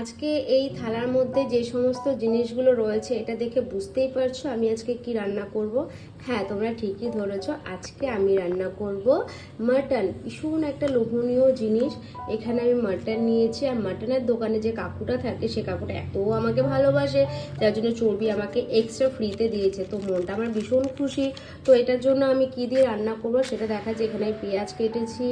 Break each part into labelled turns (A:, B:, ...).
A: আজকে এই থালার মধ্যে যে সমস্ত জিনিসগুলো রয়েছে, এটা দেখে বুঝতেই পারছ আমি আজকে কি রান্না করব। হ্যাঁ তোমরা ঠিকই ধরেছ। আজকে আমি রান্না করব মাটন। ভীষণ একটা লোভনীয় জিনিস। এখানে আমি মাটন নিয়েছি আর মাটনের দোকানে যে কাকুটা থাকে, সে কাকুটা এত আমাকে ভালোবাসে, যার জন্য চর্বি আমাকে এক্সট্রা ফ্রিতে দিয়েছে। তো মনটা আমার ভীষণ খুশি। তো এটার জন্য আমি কি দিয়ে রান্না করব সেটা দেখা যায় এখানে পেঁয়াজ কেটেছি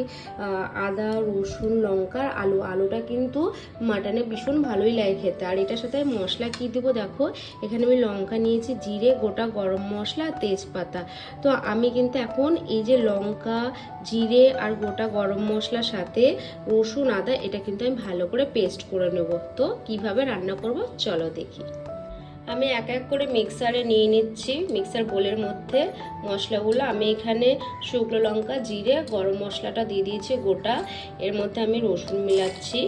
A: আদা, রসুন, লঙ্কা আলু। আলুটা কিন্তু মাটনে ভীষণ ভালোই লাগে খেতে। আর এটার সাথে মশলা কি দেবো দেখো? এখানে আমি লঙ্কা নিয়েছি, জিরে, গোটা গরম মশলা আর তেজপাতা তো আমি কিন্তু এখন এই যে লঙ্কা, জিরে আর গোটা গরম মশলার সাথে রসুন, আদা, এটা কিন্তু আমি ভালো করে পেস্ট করে নেব। তো কীভাবে রান্না করব চলো দেখি। আমি এক এক করে মিক্সারে নিয়ে নিচ্ছি। মিক্সার বোলের মধ্যে মশলাগুলো আমি এখানে শুকনো লঙ্কা, জিরে, গরম মশলাটা দিয়ে দিয়েছি গোটা। এর মধ্যে আমি রসুন মিলাচ্ছি।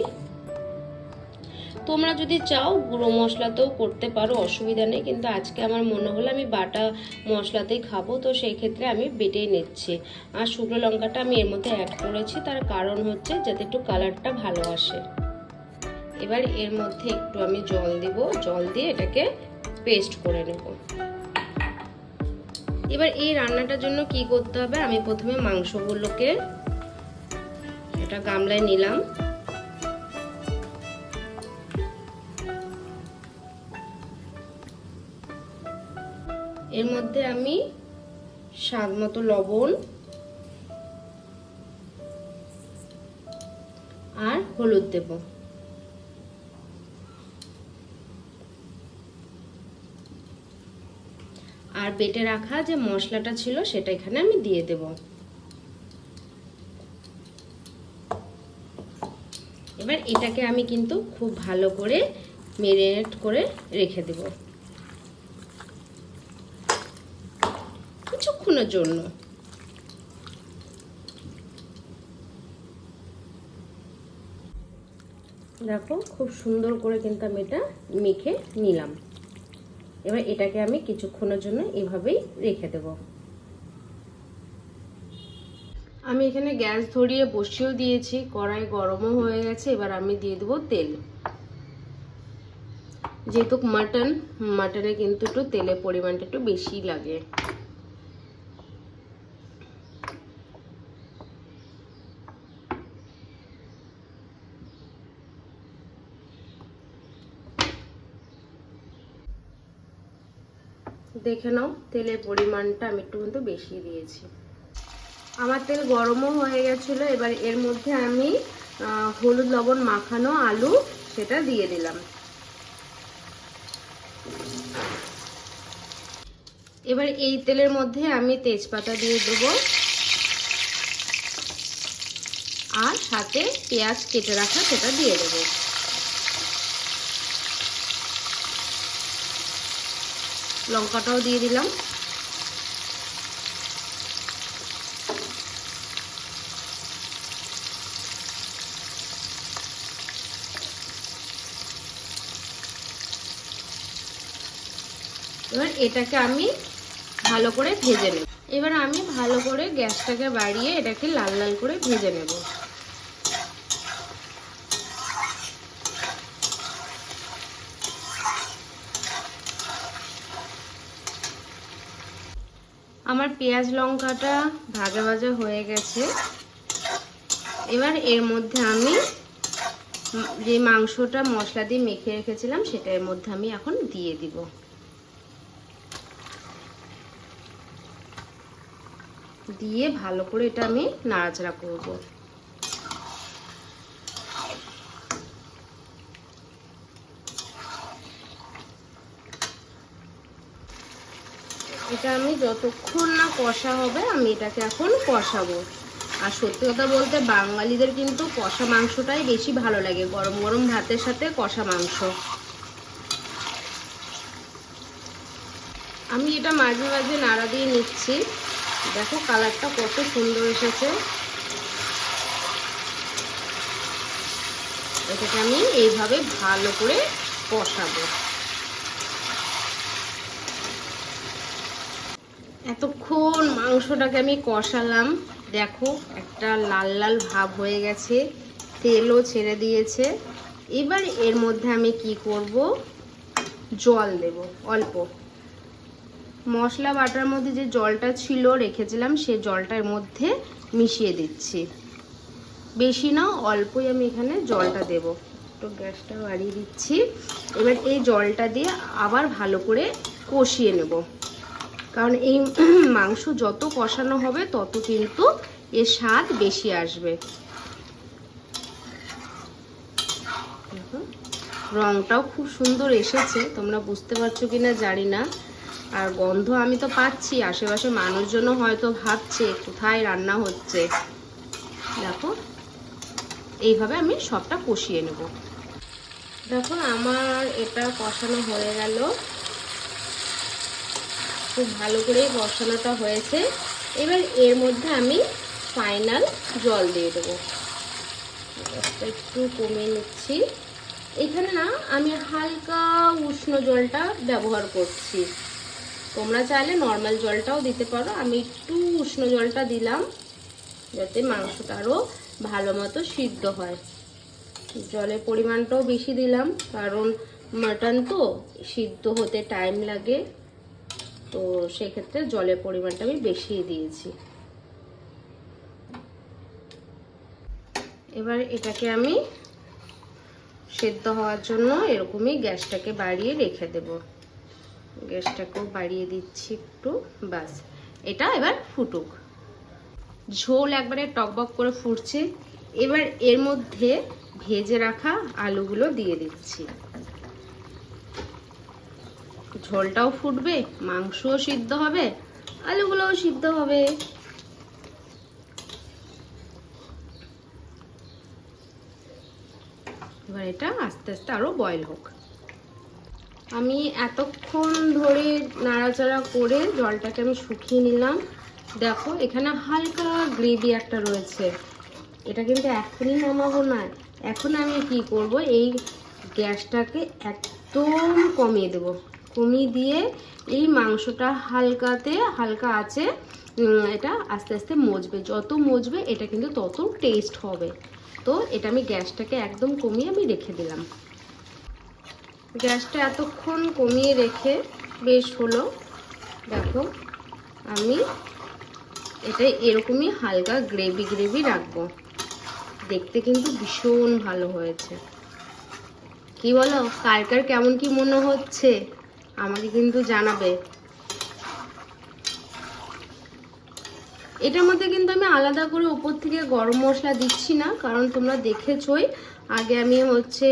A: তোমরা যদি চাও, গুঁড়ো মশলাতেও করতে পারো, অসুবিধা নেই। কিন্তু আজকে আমার মনে হলো আমি বাটা মশলাতেই খাব, তো সেই ক্ষেত্রে আমি বেটেই নিচ্ছি। আর শুকনো লঙ্কাটা আমি এর মধ্যে অ্যাড করেছি, তার কারণ হচ্ছে যাতে একটু কালারটা ভালো আসে। এবার এর মধ্যে একটু আমি জল দিব, জল দিয়ে এটাকে পেস্ট করে নেব। এবার এই রান্নাটার জন্য কি করতে হবে? আমি প্রথমে মাংসগুলোকে এটা গামলায় নিলাম। এর মধ্যে আমি স্বাদ মতো লবণ আর হলুদ দেব। আর বেটে রাখা যে মশলাটা ছিল সেটা এখানে আমি দিয়ে দেব। এবার এটাকে আমি কিন্তু খুব ভালো করে মেরিনেট করে রেখে দেব। কিছুক্ষণের জন্য। দেখো, খুব সুন্দর করে কিন্তু আমি এটা মেখে নিলাম। এবার এটাকে আমি কিছুক্ষণের জন্য এভাবেই রেখে দেব। আমি এখানে গ্যাস ধরিয়ে বসিয়েও দিয়েছি, কড়াই গরমও হয়ে গেছে, এবার আমি দিয়ে দেবো তেল। যেহেতু মাটন, মাটনে কিন্তু একটু তেলের পরিমাণটা একটু বেশি লাগে। দেখে নাও, তেলের পরিমাণটা আমি একটু কিন্তু বেশি দিয়েছি। আমার তেল গরমও হয়ে গেছিল, এবার এর মধ্যে আমি হলুদ লবণ মাখানো আলু সেটা দিয়ে দিলাম। এবার এই তেলের মধ্যে আমি তেজপাতা দিয়ে দেবো আর সাথে পেঁয়াজ কেটে রাখা সেটা দিয়ে দেবো। লঙ্কাটাও দিয়ে দিলাম। এবার এটাকে আমি ভালো করে ভেজে নেব। এবার আমি ভালো করে গ্যাসটাকে বাড়িয়ে এটাকে লাল লাল করে ভেজে নেব। আমার পেঁয়াজ লঙ্কাটা ভাজা ভাজা হয়ে গেছে। এবার এর মধ্যে আমি যে মাংসটা মশলা দিয়ে মেখে রেখেছিলাম, সেটা এর মধ্যে আমি এখন দিয়ে দিব। দিয়ে ভালো করে এটা আমি নাড়াচাড়া করব। এটা আমি যতক্ষণ না কষা হবে, আমি এটাকে এখন কষাবো। আর সত্যি কথা বলতে বাঙালিদের কিন্তু কষা মাংসটাই বেশি ভালো লাগে, গরম গরম ভাতের সাথে কষা মাংস। আমি এটা মাঝে মাঝে নাড়া দিয়ে নিচ্ছি। দেখো কালারটা কত সুন্দর এসেছে। এটাকে আমি এইভাবে ভালো করে কষাবো। এতক্ষণ মাংসটাকে আমি কষালাম। দেখো, একটা লাল লাল ভাব হয়ে গেছে। তেলও ছেড়ে দিয়েছে। এবার এর মধ্যে আমি কি করব? জল দেব, অল্প। মশলা বাটার মধ্যে যে জলটা ছিল রেখেছিলাম, সে জলটার মধ্যে মিশিয়ে দিচ্ছি। বেশি না, অল্পই আমি এখানে জলটা দেব। একটু গ্যাসটা বাড়িয়ে দিচ্ছি। এবার এই জলটা দিয়ে আবার ভালো করে কষিয়ে নেব। কারণ এই মাংস যত কষানো হবে, তত কিন্তু এর স্বাদ বেশি আসবে। রংটাও খুব সুন্দর এসেছে, তোমরা বুঝতে পারছ কিনা জানি না। আর গন্ধ আমি তো পাচ্ছি, আশেপাশে মানুষজনও হয়তো ভাবছে, কোথায় রান্না হচ্ছে। দেখো, এইভাবে আমি সবটা কষিয়ে নেব। দেখো, আমার এটা কষানো হয়ে গেল। খুব ভালো করে কষানোটা হয়েছে। এবার এর মধ্যে আমি ফাইনাল জল দিয়ে দেবো। একটু কমিয়ে নিচ্ছি। এখানে না আমি হালকা উষ্ণ জলটা ব্যবহার করছি। তোমরা চাইলে নর্মাল জলটাও দিতে পারো। আমি একটু উষ্ণ জলটা দিলাম, যাতে মাংসটা আরও ভালো মতো সিদ্ধ হয়। জলের পরিমাণটাও বেশি দিলাম, কারণ মাটন তো সিদ্ধ হতে টাইম লাগে। তো সেক্ষেত্রে জলের পরিমাণটা আমি বেশি দিয়েছি। এবার এটাকে আমি সেদ্ধ হওয়ার জন্য এরকমই গ্যাসটাকে বাড়িয়ে রেখে দেব। গ্যাসটাকেও বাড়িয়ে দিচ্ছি একটু বাস এটা এবার ফুটুক। ঝোল একবারে টকবক করে ফুটছে। এবার এর মধ্যে ভেজে রাখা আলুগুলো দিয়ে দিচ্ছি। ঝোলটাও ফুটবে, মাংসও সিদ্ধ হবে, আলুগুলোও সিদ্ধ হবে। এবার এটা আস্তে আস্তে আরও বয়েল হোক। আমি এতক্ষণ ধরে নাড়াচাড়া করে জলটাকে আমি শুকিয়ে নিলাম। দেখো, এখানে হালকা গ্রেভি একটা রয়েছে। এটা কিন্তু এখনই নামাবো না। এখন আমি কি করব? এই গ্যাসটাকে একদম কমিয়ে দেব। কমিয়ে দিয়ে এই মাংসটা হালকাতে, হালকা আছে এটা আস্তে আস্তে মজবে। যত মজবে, এটা কিন্তু তত টেস্ট হবে। তো এটা আমি গ্যাসটাকে একদম কমিয়ে আমি রেখে দিলাম। গ্যাসটা এতক্ষণ কমিয়ে রেখে বেশ হলো। দেখো, আমি এটা এরকমই হালকা গ্রেভি গ্রেভি রাখব। দেখতে কিন্তু ভীষণ ভালো হয়েছে। কি বলো, কার কার কেমন কি মনে হচ্ছে? আমাকে কিন্তু জানাবে। এটার মধ্যে কিন্তু আমি আলাদা করে উপর থেকে গরম মশলা দিচ্ছি না, কারণ তোমরা দেখেছই, আগে আমি হচ্ছে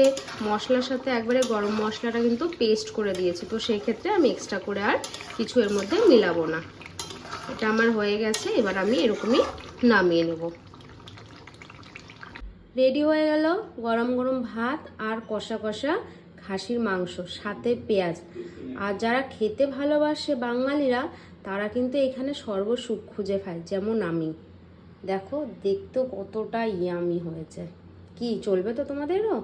A: মশলার সাথে একবারে গরম মশলাটা কিন্তু পেস্ট করে দিয়েছি, তো সেই ক্ষেত্রে আমি এক্সট্রা করে আর কিছু এর মধ্যে মিলাবো না। এটা আমার হয়ে গেছে, এবার আমি এরকমই নামিয়ে নেব। রেডি হয়ে গেল গরম গরম ভাত আর কষা কষা খাসির মাংস, সাথে পেঁয়াজ। আর যারা খেতে ভালোবাসে বাঙালিরা, তারা কিন্তু এখানে সর্বসুখ খুঁজে খায় যেমন আমি। দেখো, দেখতেও কতটা ইয়ামি হয়েছে। কি, চলবে তো তোমাদেরও?